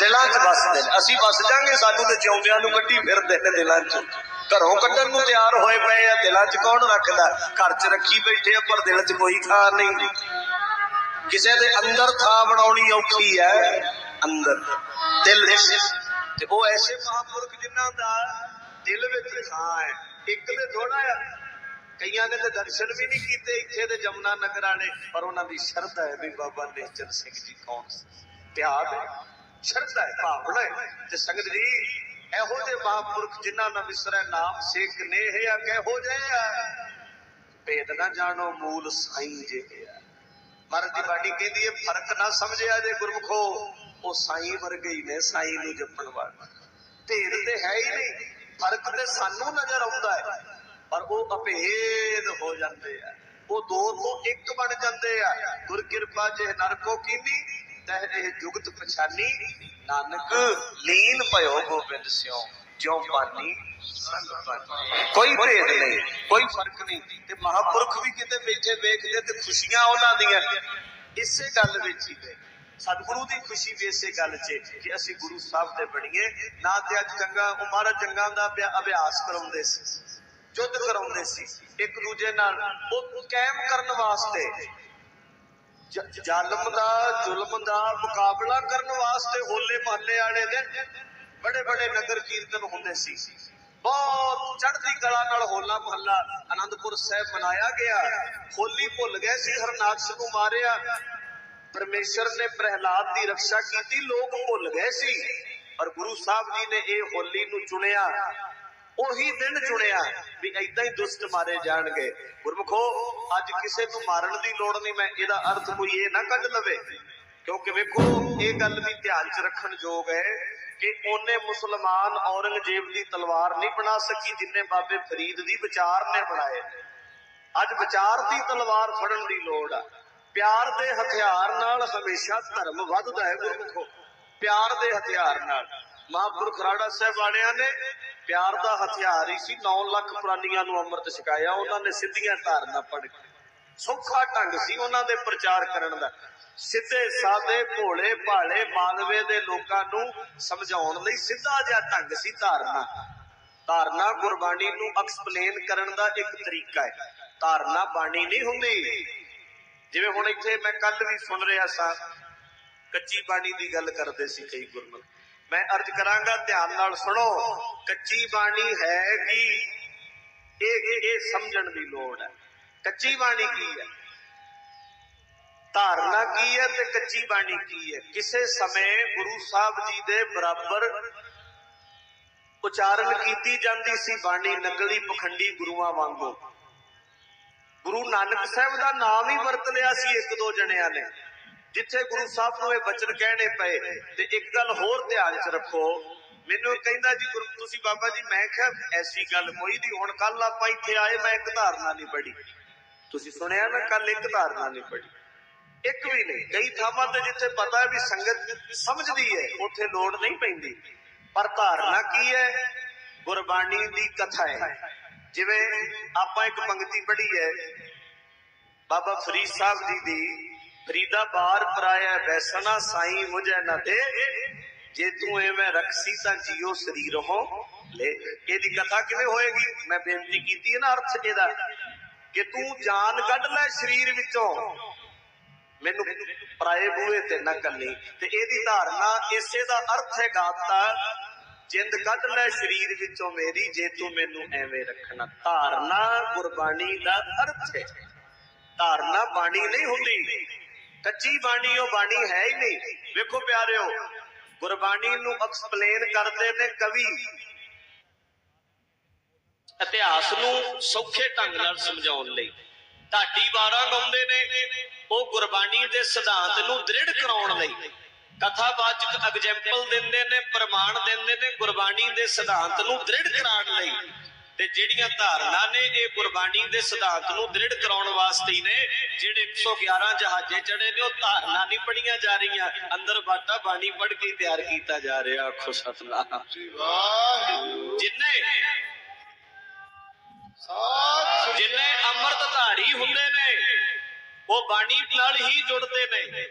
ਦਿਲਾਂ 'ਚ ਵਸਦੇ ਨੇ। ਅਸੀਂ ਵਸ ਜਾਾਂਗੇ, ਸਾਨੂੰ ਤੇ ਜਿਉਂਦਿਆਂ ਨੂੰ ਕੱਢੀ ਫਿਰਦੇ ਨੇ ਦਿਲਾਂ 'ਚ। ਘਰੋਂ ਕੱਢਣ ਨੂੰ ਤਿਆਰ ਹੋਏ ਪਏ ਆ, ਦਿਲਾਂ 'ਚ ਕੌਣ ਰੱਖਦਾ? ਘਰ 'ਚ ਰੱਖੀ ਬੈਠੇ ਆ, ਪਰ ਦਿਲ 'ਚ ਕੋਈ ਥਾਂ ਨਹੀਂ। ਕਿਸੇ ਦੇ ਅੰਦਰ ਥਾਂ ਬਣਾਉਣੀ ਔਖੀ ਹੈ ਅੰਦਰ। ਦਿਲ ਤੇ ਉਹ ਐਸੇ ਮਹਾਂਪੁਰਖ ਜਿਨ੍ਹਾਂ ਦਾ ਦਿਲ ਵਿੱਚ ਥਾਂ ਹੈ ਇੱਕ ਤੇ ਥੋੜਾ ਆ, ਕਈਆਂ ਨੇ ਤੇ ਦਰਸ਼ਨ ਵੀ ਨਹੀਂ ਕੀਤੇ ਇੱਥੇ ਦੇ ਜਮਨਾ ਨਗਰਾਂ ਨੇ ਪਰ ਉਹਨਾਂ ਦੀ ਸ਼ਰਧਾ ਹੈ ਵੀ ਬਾਬਾ ਨਿਸ਼ਚਲ ਸਿੰਘ ਜੀ ਕੌਣ ਸੀ? ਪਿਆਰ ਸ਼ਰਧਾ ਹੈ ਭਾਵਨਾ ਹੈ ਤੇ ਸੰਗਤ ਜੀ, ਇਹੋ ਜਿਹੇ ਮਹਾਂਪੁਰਖ ਜਿਨ੍ਹਾਂ ਦਾ ਵਿਸਰੈ ਨਾਮ ਸੇਖ ਨੇ ਆ ਕਿਹੋ ਜਿਹੇ ਆ? ਭੇਦ ਨਾ ਜਾਣੋ, ਮੂਲ ਸਾਈਂ ਜੇ ਮਹਾਰਾਜ ਦੀ ਬਾਣੀ ਕਹਿੰਦੀ ਹੈ, ਫ਼ਰਕ ਨਾ ਸਮਝਿਆ ਜੇ ਗੁਰਮਖੋ, ਉਹ ਸਾਈ ਵਰਗੇ ਹੀ ਨੇ, ਸਾਈ ਨੂੰ ਜਪਣ ਵਾਲੇ। ਭੇਦ ਤੇ ਹੈ ਹੀ ਨਹੀਂ, ਫ਼ਰਕ ਤੇ ਸਾਨੂੰ ਨਜ਼ਰ ਆਉਂਦਾ ਹੈ, ਪਰ ਉਹ ਅਭੇਦ ਹੋ ਜਾਂਦੇ ਆ। ਉਹ ਦੋ ਤੋਂ ਇੱਕ ਬਣ ਜਾਂਦੇ ਆ। ਗੁਰ ਕਿਰਪਾ ਜੇ ਨਰਕੋ ਕੀਨੀ ਤਹ ਇਹ ਜੁਗਤ ਪਛਾਨੀ। ਨਾਨਕ ਲੀਨ ਭਇਓ ਗੋਬਿੰਦ ਸਿਓ ਜਿਉ ਪਾਨੀ ਸੰਗ ਪਾਨੀ ਕੋਈ ਭੇਦ ਨਹੀਂ ਕੋਈ ਫ਼ਰਕ ਨਹੀਂ। ਤੇ ਮਹਾਪੁਰਖ ਵੀ ਕਿਤੇ ਬੈਠੇ ਵੇਖਦੇ ਤੇ ਖੁਸ਼ੀਆਂ ਉਹਨਾਂ ਦੀਆਂ। ਇਸੇ ਗੱਲ ਵਿੱਚ ਹੀ ਨੇ ਸਤਿਗੁਰੂ ਦੀ ਖੁਸ਼ੀ ਵੀ ਇਸੇ ਗੱਲ 'ਚ ਕਿ ਅਸੀਂ ਗੁਰੂ ਸਾਹਿਬ ਦੇ ਬਣੀਏ। ਨਾ ਤੇ ਅੱਜ ਜੰਗਾਂ ਉਹ ਮਹਾਰਾਜ ਜੰਗਾਂ ਦਾ ਅਭਿਆ- ਅਭਿਆਸ ਕਰਾਉਂਦੇ ਸੀ। ਯੁੱਧ ਕਰਾਉਂਦੇ ਸੀ। ਇੱਕ ਦੂਜੇ ਨਾਲ ਉਹ ਕਾਇਮ ਕਰਨ ਵਾਸਤੇ ਜ਼ਾਲਮ ਦਾ ਜ਼ੁਲਮ ਦਾ ਮੁਕਾਬਲਾ ਕਰਨ ਵਾਸਤੇ ਹੋਲੇ ਮਹੱਲੇ ਵਾਲੇ ਦੇ ਬੜੇ ਬੜੇ ਨਗਰ ਕੀਰਤਨ ਹੁੰਦੇ ਸੀ। ਬਹੁਤ ਚੜ੍ਹਦੀ ਕਲਾ ਨਾਲ ਹੋਲਾ ਮਹੱਲਾ ਆਨੰਦਪੁਰ ਸਾਹਿਬ ਮਨਾਇਆ ਗਿਆ। ਹੋਲੀ ਭੁੱਲ ਗਏ ਸੀ ਹਰਨਾਕਸ਼ ਨੂੰ ਮਾਰਿਆ। ਪਰਮੇਸ਼ਰ ਨੇ ਪ੍ਰਹਿਲਾਦ ਦੀ ਰੱਖਿਆ ਕੀਤੀ, ਲੋਕ ਭੁੱਲ ਗਏ ਸੀ। ਪਰ ਗੁਰੂ ਸਾਹਿਬ ਜੀ ਨੇ ਇਹ ਹੋਲੀ ਨੂੰ ਚੁਣਿਆ। ਉਹੀ ਦਿਨ ਚੁਣਿਆ ਵੀ ਐਦਾਂ ਹੀ ਦੁਸ਼ਟ ਮਾਰੇ ਜਾਣਗੇ। ਗੁਰਮਖੋ, ਅੱਜ ਕਿਸੇ ਨੂੰ ਮਾਰਨ ਦੀ ਲੋੜ ਨਹੀਂ, ਮੈਂ ਇਹਦਾ ਅਰਥ ਕੋਈ ਇਹ ਨਾ ਕੱਢ ਲਵੇ। ਕਿਉਂਕਿ ਵੇਖੋ, ਇਹ ਗੱਲ ਵੀ ਧਿਆਨ 'ਚ ਰੱਖਣ ਯੋਗ ਹੈ ਕਿ ਉਹਨੇ ਮੁਸਲਮਾਨ ਔਰੰਗਜ਼ੇਬ ਦੀ ਤਲਵਾਰ ਨਹੀਂ ਬਣਾ ਸਕੀ, ਜਿੰਨੇ ਬਾਬੇ ਫਰੀਦ ਦੀ ਵਿਚਾਰ ਨੇ ਬਣਾਏ। ਅੱਜ ਵਿਚਾਰ ਦੀ ਤਲਵਾਰ ਫੜਨ ਦੀ ਲੋੜ ਆ। ਪਿਆਰ ਦੇ ਹਥਿਆਰ ਨਾਲ ਹਮੇਸ਼ਾ ਧਰਮ ਵੱਧਦਾ ਹੈ, ਗੁਰਮੁਖੋ। ਪਿਆਰ ਦੇ ਹਥਿਆਰ ਨਾਲ। ਮਹਾਂਪੁਰਖ ਰਾੜਾ ਸਾਹਿਬ ਵਾਲਿਆਂ ਨੇ ਪਿਆਰ ਦਾ ਹਥਿਆਰ ਹੀ ਸੀ। 9 ਲੱਖ ਪ੍ਰਾਨੀਆਂ ਨੂੰ ਅੰਮ੍ਰਿਤ ਛਕਾਇਆ। ਉਹਨਾਂ ਨੇ ਸਿੱਧੀਆਂ ਧਾਰਨਾ ਪੜ ਸੌਖਾ ਢੰਗ ਸੀ ਉਹਨਾਂ ਦੇ ਪ੍ਰਚਾਰ ਕਰਨ ਦਾ। ਸਿੱਧੇ ਸਾਦੇ ਭੋਲੇ ਭਾਲੇ ਮਾਲਵੇ ਦੇ ਲੋਕਾਂ ਨੂੰ ਸਮਝਾਉਣ ਲਈ ਸਿੱਧਾ ਜਿਹਾ ਢੰਗ ਸੀ ਧਾਰਨਾ। ਧਾਰਨਾ ਗੁਰਬਾਣੀ ਨੂੰ ਐਕਸਪਲੇਨ ਕਰਨ ਦਾ ਇੱਕ ਤਰੀਕਾ ਹੈ। ਧਾਰਨਾ ਬਾਣੀ ਨਹੀਂ ਹੁੰਦੀ। ਜਿਵੇਂ ਹੁਣ ਇੱਥੇ ਮੈਂ ਕੱਲ ਵੀ ਸੁਣ ਰਿਹਾ ਸਾਂ। ਕੱਚੀ ਬਾਣੀ ਦੀ ਗੱਲ ਕਰਦੇ ਸੀ ਕਈ ਗੁਰਮੁਖ ਮੈਂ ਅਰਜ਼ ਕਰਾਂਗਾ, ਧਿਆਨ ਨਾਲ ਸੁਣੋ, ਕੱਚੀ ਬਾਣੀ ਹੈ ਕਿ ਇਹ, ਇਹ- ਸਮਝਣ ਦੀ ਲੋੜ ਹੈ। ਕੱਚੀ ਬਾਣੀ ਕੀ ਹੈ? ਧਾਰਨਾ ਕੀ ਹੈ ਤੇ ਕੱਚੀ ਬਾਣੀ ਕੀ ਹੈ? ਕਿਸੇ ਸਮੇਂ ਗੁਰੂ ਸਾਹਿਬ ਜੀ ਦੇ ਬਰਾਬਰ ਉਚਾਰਨ ਕੀਤੀ ਜਾਂਦੀ ਸੀ ਬਾਣੀ, ਨਕਲੀ ਪਖੰਡੀ ਗੁਰੂਆਂ ਵਾਂਗੂ। ਗੁਰੂ ਨਾਨਕ ਸਾਹਿਬ ਦਾ ਨਾਮ ਹੀ ਵਰਤ ਲਿਆ ਸੀ ਇੱਕ ਦੋ ਜਣਿਆਂ ਨੇ। ਜਿੱਥੇ ਗੁਰੂ ਸਾਹਿਬ ਨੂੰ ਇਹ ਬਚਨ ਕਹਿਣੇ ਪਏ ਤੇ ਇੱਕ ਗੱਲ ਹੋਰ ਧਿਆਨ 'ਚ ਰੱਖੋ, ਮੈਨੂੰ ਕਹਿੰਦਾ ਜੀ, ਗੁਰੂ ਤੁਸੀਂ ਬਾਬਾ ਜੀ, ਮੈਂ ਕਿਹਾ ਐਸੀ ਗੱਲ ਕੋਈ ਨਹੀਂ, ਹੁਣ ਕੱਲ ਆਪਾਂ ਇੱਥੇ ਆਏ, ਮੈਂ ਇੱਕ ਧਾਰਨਾ ਨਹੀਂ ਪੜੀ ਤੁਸੀਂ ਸੁਣਿਆ ਨਾ ਕੱਲ ਇੱਕ ਧਾਰਨਾ ਨਹੀਂ ਪੜੀ ਇੱਕ ਵੀ ਨਹੀਂ, ਕਈ ਥਾਵਾਂ ਤੇ ਜਿੱਥੇ ਪਤਾ ਹੈ ਵੀ ਸੰਗਤ ਸਮਝਦੀ ਹੈ, ਉੱਥੇ ਲੋੜ ਨਹੀਂ ਪੈਂਦੀ। ਪਰ ਧਾਰਨਾ ਕੀ ਹੈ? ਗੁਰਬਾਣੀ ਦੀ ਕਥਾ ਹੈ। ਜਿਵੇਂ ਆਪਾਂ ਇੱਕ ਪੰਕਤੀ ਪੜ੍ਹੀ ਹੈ, ਬਾਬਾ ਫਰੀਦ ਸਾਹਿਬ ਜੀ ਦੀ ਫਰੀਦਾ ਬਾਰ ਪਰਾਇਆ ਬੈਸਣਾ ਸਾਈ ਮੁਝੇ ਨਾ ਦੇ। ਜੇ ਤੂੰ ਐਵੇਂ ਰਖਸੀ ਤਾਂ ਜੀਓ ਸਰੀਰ ਹੋ। ਲੈ, ਇਹਦੀ ਕਥਾ ਕਿਵੇਂ ਹੋਏਗੀ? ਮੈਂ ਬੇਨਤੀ ਕੀਤੀ ਹੈ ਨਾ ਅਰਥ ਇਹਦਾ। ਕਿ ਤੂੰ ਜਾਨ ਕੱਢ ਲੈ ਸਰੀਰ ਵਿੱਚੋਂ। ਮੈਨੂੰ ਪਰਾਏ ਬੂਏ ਤੇ ਨਾ ਕੱਲੀ। ਤੇ ਇਹਦੀ ਧਾਰਨਾ ਇਸੇ ਦਾ ਅਰਥ ਹੈ ਗਾਤਾ। ਜਿੰਦ ਕੱਢ ਲੈ ਸਰੀਰ ਵਿੱਚੋਂ ਮੇਰੀ, ਜੇ ਤੂੰ ਮੈਨੂੰ ਐਵੇਂ ਰੱਖਣਾ। ਧਾਰਨਾ ਗੁਰਬਾਣੀ ਦਾ ਅਰਥ ਹੈ। ਧਾਰਨਾ ਬਾਣੀ ਨਹੀਂ ਹੁੰਦੀ। ਕੱਚੀ ਬਾਣੀ ਉਹ ਬਾਣੀ ਹੈ ਹੀ ਨਹੀਂ। ਵੇਖੋ ਪਿਆਰਿਓ, ਗੁਰਬਾਣੀ ਨੂੰ ਐਕਸਪਲੇਨ ਕਰਦੇ ਨੇ ਕਵੀ। ਇਤਿਹਾਸ ਨੂੰ ਸੌਖੇ ਢੰਗ ਨਾਲ ਸਮਝਾਉਣ ਲਈ। ਢਾਡੀ ਵਾਰਾਂ ਗਾਉਂਦੇ ਨੇ, ਉਹ ਗੁਰਬਾਣੀ ਦੇ ਸਿਧਾਂਤ ਨੂੰ ਦ੍ਰਿੜ ਕਰਾਉਣ ਲਈ। ਕਥਾਵਾਚਕ ਐਗਜ਼ੈਂਪਲ ਦਿੰਦੇ ਨੇ, ਪ੍ਰਮਾਣ ਦਿੰਦੇ ਨੇ, ਗੁਰਬਾਣੀ ਦੇ ਸਿਧਾਂਤ ਨੂੰ ਦ੍ਰਿੜ ਕਰਾਉਣ ਲਈ। ਤੇ ਜਿਹੜੀਆਂ ਧਾਰਨਾ ਨੇ ਇਹ ਗੁਰਬਾਣੀ ਦੇ ਸਿਧਾਂਤ ਨੂੰ ਦ੍ਰਿੜ ਕਰਾਉਣ ਵਾਸਤੇ ਹੀ ਨੇ ਜਿਹੜੇ 111 ਜਹਾਜ਼ੇ ਚੜੇ ਨੇ ਉਹ ਧਾਰਨਾ ਨਹੀਂ ਪੜੀਆਂ ਜਾ ਰਹੀਆਂ ਅੰਦਰ ਬਾਟਾ ਬਾਣੀ ਪੜ ਕੇ ਤਿਆਰ ਕੀਤਾ ਜਾ ਰਿਹਾ ਆਖੋ ਸਤਨਾਮ। ਵਾਹਿਗੁਰੂ। ਜਿੰਨੇ ਸ੍ਰੀ ਜਿੰਨੇ ਅੰਮ੍ਰਿਤ ਧਾਰੀ ਹੁੰਦੇ ਨੇ ਉਹ ਬਾਣੀ ਨਾਲ ਹੀ ਜੁੜਦੇ ਨੇ।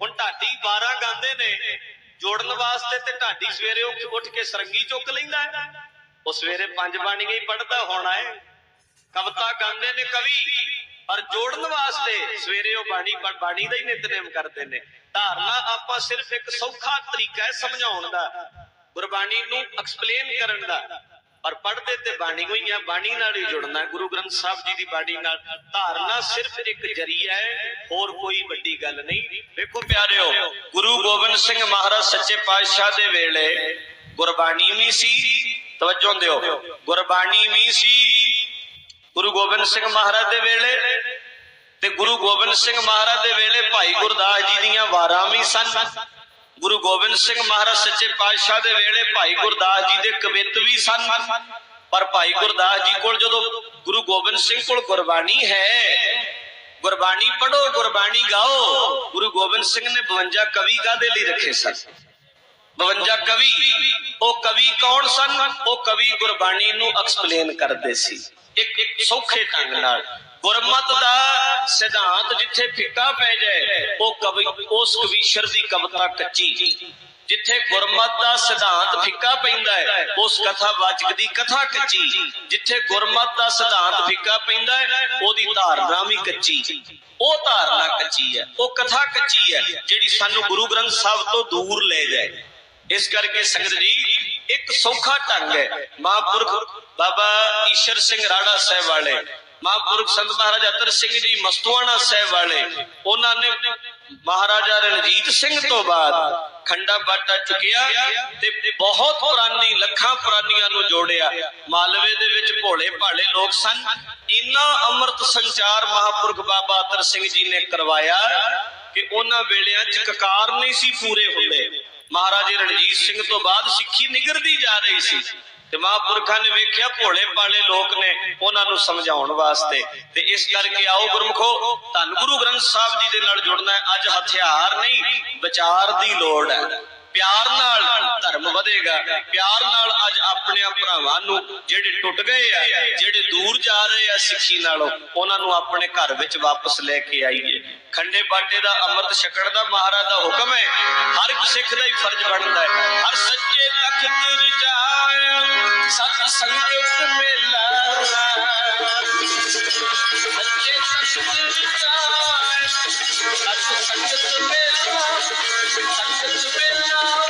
ਹੁਣ ਢਾਡੀ 12 ਗਾਉਂਦੇ ਨੇ ਜੋੜਨ ਵਾਸਤੇ ਤੇ ਢਾਡੀ ਸਵੇਰੇ ਉੱਠ ਉੱਠ ਕੇ ਸਰੰਗੀ ਚੁੱਕ ਲੈਂਦਾ। ਹੈ ਉਹ ਸਵੇਰੇ ਪੰਜ ਬਾਣੀਆਂ ਹੀ ਪੜਦਾ ਹੋਣਾ ਹੈ ਕਵਿਤਾ ਗਾਉਂਦੇ ਨੇ ਕਵੀ, ਪਰ ਜੋੜਨ ਵਾਸਤੇ ਸਵੇਰੇ ਉਹ ਬਾਣੀ ਬਾਣੀ ਦਾ ਹੀ ਨਿਤਨੇਮ ਕਰਦੇ ਨੇ। ਧਾਰਨਾ ਆਪਾਂ ਸਿਰਫ ਇੱਕ ਸੌਖਾ ਤਰੀਕਾ ਹੈ ਸਮਝਾਉਣ ਦਾ, ਗੁਰਬਾਣੀ ਨੂੰ ਐਕਸਪਲੇਨ ਕਰਨ ਦਾ। ਪਰ ਪੜ੍ਹਦੇ ਤੇ ਬਾਣੀ ਹੋਈ ਆ ਬਾਣੀ ਨਾਲ ਹੀ ਜੁੜਨਾ, ਗੁਰੂ ਗ੍ਰੰਥ ਸਾਹਿਬ ਜੀ ਦੀ ਬਾਣੀ ਨਾਲ। ਧਾਰਨਾ ਸਿਰਫ ਇੱਕ ਜਰੀਆ ਹੈ, ਹੋਰ ਕੋਈ ਵੱਡੀ ਗੱਲ ਨਹੀਂ। ਵੇਖੋ ਪਿਆਰਿਓ, ਗੁਰੂ ਗੋਬਿੰਦ ਸਿੰਘ ਮਹਾਰਾਜ ਸੱਚੇ ਪਾਤਸ਼ਾਹ ਦੇ ਵੇਲੇ ਗੁਰਬਾਣੀ ਵੀ ਸੀ ਤਵੱਜੋ ਦਿਓ। ਗੁਰਬਾਣੀ ਵੀ ਸੀ। ਗੁਰੂ ਗੋਬਿੰਦ ਸਿੰਘ ਮਹਾਰਾਜ ਦੇ ਵੇਲੇ ਤੇ ਗੁਰੂ ਗੋਬਿੰਦ ਸਿੰਘ ਮਹਾਰਾਜ ਦੇ ਵੇਲੇ ਭਾਈ ਗੁਰਦਾਸ ਜੀ ਦੀਆਂ ਵਾਰਾਂ ਵੀ ਸਨ। ਗੁਰੂ ਗੋਬਿੰਦ ਸਿੰਘ ਮਹਾਰਾਜ ਸੱਚੇ ਪਾਤਸ਼ਾਹ ਦੇ ਵੇਲੇ ਭਾਈ ਗੁਰਦਾਸ ਜੀ ਦੇ ਕਵਿਤ ਵੀ ਸਨ। ਪਰ ਭਾਈ ਗੁਰਦਾਸ ਜੀ ਕੋਲ ਜਦੋਂ ਗੁਰੂ ਗੋਬਿੰਦ ਸਿੰਘ ਕੋਲ ਗੁਰਬਾਣੀ ਹੈ, ਗੁਰਬਾਣੀ ਪੜੋ ਗੁਰਬਾਣੀ ਗਾਓ, ਗੁਰੂ ਗੋਬਿੰਦ ਸਿੰਘ ਨੇ 52 ਕਵੀ ਕਾਦੇ ਲਈ ਰੱਖੇ ਸਨ? 52 ਕਵੀ, ਉਹ ਕਵੀ ਕੌਣ ਸਨ? ਉਹ ਕਵੀ ਗੁਰਬਾਣੀ ਨੂੰ ਐਕਸਪਲੇਨ ਕਰਦੇ ਸੀ। ਇੱਕ ਸੌਖੇ ਢੰਗ ਨਾਲ। ਗੁਰਮਤ ਦਾ ਸਿਧਾਂਤ ਜਿੱਥੇ ਫਿੱਕਾ ਪੈ ਜਾਏ, ਉਹ ਕਵੀ, ਉਸ ਕਵੀਸ਼ਰ ਦੀ ਕਵਿਤਾ ਕੱਚੀ। ਜਿੱਥੇ ਗੁਰਮਤ ਦਾ ਸਿਧਾਂਤ ਫਿੱਕਾ ਪੈਂਦਾ ਹੈ, ਉਸ ਕਥਾਵਾਚਕ ਦੀ ਕਥਾ ਕੱਚੀ। ਜਿੱਥੇ ਗੁਰਮਤ ਦਾ ਸਿਧਾਂਤ ਫਿੱਕਾ ਪੈਂਦਾ ਹੈ, ਉਹਦੀ ਧਾਰਨਾ ਵੀ ਕੱਚੀ। ਉਹ ਧਾਰਨਾ ਕੱਚੀ ਹੈ, ਉਹ ਕਥਾ ਕੱਚੀ ਹੈ, ਜਿਹੜੀ ਸਾਨੂੰ ਗੁਰੂ ਗ੍ਰੰਥ ਸਾਹਿਬ ਤੋਂ ਦੂਰ ਲੈ ਜਾਏ। ਇਸ ਕਰਕੇ ਸੰਗਤ ਜੀ ਇੱਕ ਸੌਖਾ ਢੰਗ ਹੈ। ਮਹਾਂਪੁਰਖ ਬਾਬਾ ਈਸ਼ਰ ਸਿੰਘ ਰਾੜਾ ਸਾਹਿਬ ਵਾਲੇ, ਮਹਾਂਪੁਰਖ ਸੰਤ ਮਹਾਰਾਜ ਅਤਰ ਸਿੰਘ ਜੀ ਮਸਤੂਆਣਾ ਸਾਹਿਬ ਵਾਲੇ, ਉਹਨਾਂ ਨੇ ਮਹਾਰਾਜਾ ਰਣਜੀਤ ਸਿੰਘ ਤੋਂ ਬਾਅਦ ਖੰਡਾ ਬਾਟਾ ਚੁੱਕਿਆ ਤੇ ਬਹੁਤ ਪੁਰਾਣੀ ਲੱਖਾਂ ਪੁਰਾਣੀਆਂ ਨੂੰ ਜੋੜਿਆ। ਮਾਲਵੇ ਦੇ ਵਿੱਚ ਭੋਲੇ ਭਾਲੇ ਲੋਕ ਸਨ। ਇੰਨਾ ਅੰਮ੍ਰਿਤ ਸੰਚਾਰ ਮਹਾਂਪੁਰਖ ਬਾਬਾ ਅਤਰ ਸਿੰਘ ਜੀ ਨੇ ਕਰਵਾਇਆ ਕਿ ਉਹਨਾਂ ਵੇਲਿਆਂ ਚ ਕਕਾਰ ਨਹੀਂ ਸੀ ਪੂਰੇ ਹੁੰਦੇ ਮਹਾਰਾਜੇ ਰਣਜੀਤ ਸਿੰਘ ਤੋਂ ਬਾਅਦ ਸਿੱਖੀ ਨਿਗਰਦੀ ਜਾ ਰਹੀ ਸੀ। ਤੇ ਮਹਾਂਪੁਰਖਾਂ ਨੇ ਵੇਖਿਆ ਭੋਲੇ ਪਾਲੇ ਲੋਕ ਨੇ ਉਹਨਾਂ ਨੂੰ ਸਮਝਾਉਣ ਵਾਸਤੇ। ਤੇ ਇਸ ਕਰਕੇ ਆਓ ਗੁਰਮਖੋ, ਧੰਨ ਗੁਰੂ ਗ੍ਰੰਥ ਸਾਹਿਬ ਜੀ ਦੇ ਨਾਲ ਜੁੜਨਾ ਹੈ। ਅੱਜ ਹਥਿਆਰ ਨਹੀਂ, ਵਿਚਾਰ ਦੀ ਲੋੜ ਹੈ। ਪਿਆਰ ਨਾਲ ਧਰਮ ਵਧੇਗਾ। ਪਿਆਰ ਨਾਲ ਅੱਜ ਆਪਣੇ ਭਰਾਵਾਂ ਨੂੰ ਜਿਹੜੇ ਟੁੱਟ ਗਏ ਆ, ਜਿਹੜੇ ਦੂਰ ਜਾ ਰਹੇ ਆ ਸਿੱਖੀ ਨਾਲੋਂ, ਉਹਨਾਂ ਨੂੰ ਆਪਣੇ ਘਰ ਵਿੱਚ ਵਾਪਸ ਲੈ ਕੇ ਆਈਏ। ਖੰਡੇ ਬਾਟੇ ਦਾ ਅੰਮ੍ਰਿਤ ਛਕਣ ਦਾ ਮਹਾਰਾਜ ਦਾ ਹੁਕਮ ਹੈ। ਹਰ ਸਿੱਖ ਦਾ ਹੀ ਫਰਜ਼ ਬਣਦਾ ਹੈ। ਹਰ ਸੱਚੇ ਤਖਤ ਰਜਾਇਆ ਸਤ ਸੰਗਤ ਮੇਲਾ ਸੱਚੇ ਤਖਤ ਰਜਾਇਆ ਸਤ ਸੰਗਤ ਮੇਲਾ, ਸੰਗਤ ਨਾਨਕ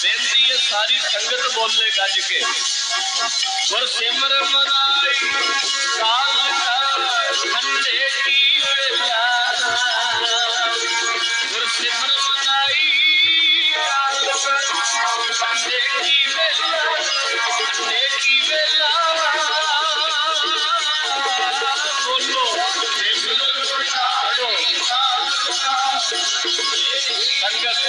ਬੇਨਤੀ ਹੈ ਸਾਰੀ ਸੰਗਤ ਬੋਲੇ ਗੱਜ ਕੇ ਗੁਰ ਸਿਮਰਨ ਲਾਈ ਕਾਲ ਠੰਡੇ ਕੀ ਵੇਲਾ ਗੁਰ ਸਿਮਰਨ ਲਾਈ ਕਾਲ ਠੰਡੇ ਕੀ ਵੇਲਾ ਠੰਡੇ ਕੀ ਵੇਲਾ ਬੋਲੋ ਸੰਗਤ ਗੁਰ ਸਿਮਰਨ ਗੱਜ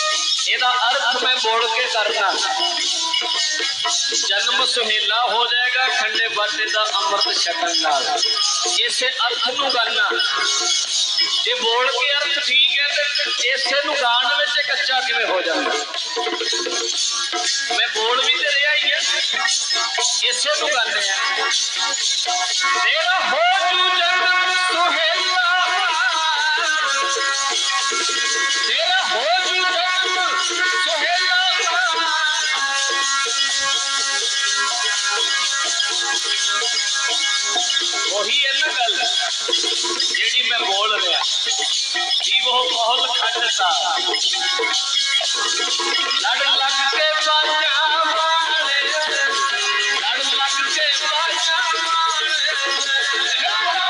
ਹੋ ਪਾਹਲ ਖੰਡਤਾ ਓਏ ਜਨਮ ਸੁਹੇਲਾ ਇਹਦਾ ਅਰਥ ਮੈਂ ਬੋਲ ਕੇ ਕਰਨਾ ਜਨਮ ਸੁਹੇਲਾ ਹੋ ਜਾਏਗਾ, ਖੰਡੇ ਬਾਟੇ ਦਾ ਅੰਮ੍ਰਿਤ ਛਕਣ ਨਾਲ। ਇਸੇ ਅਰਥ ਨੂੰ ਗਾਣਾ ਜੇ ਬੋਲ ਕੇ ਅਰਥ ਠੀਕ ਹੈ, ਤੇ ਇਸੇ ਨੂੰ ਗਾਣ ਵਿੱਚ ਇਹ ਕੱਚਾ ਕਿਵੇਂ ਹੋ ਜਾਂਦਾ? ਮੈਂ ਬੋਲ ਵੀ ਤੇ ਰਿਹਾ ਹੀ ਹੈ। ਇਸੇ ਨੂੰ ਗਾਣੇ ਆ। ਤੇਰਾ ਹੋ ਜੂ ਜਨਮ ਸੁਹੇਲਾ। ਤੇਰਾ ਹੋ ਜੂ ਜਨਮ ਸੁਹੇਲਾ ਉਹੀ ਹੈ ਨਾ ਗੱਲ ਜਿਹੜੀ ਮੈਂ ਬੋਲ ਰਿਹਾ ਜੀਵੋ ਮਹਲ ਖੰਡਤਾ ਲੜ ਲੱਗ ਕੇ ਬਾਜਾ ਮਾਰੇ ਲੜ ਲੱਗ ਕੇ ਬਾਜਾ ਹੋ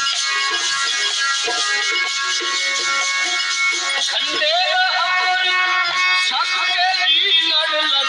झंडे का अपने सत्य की लड़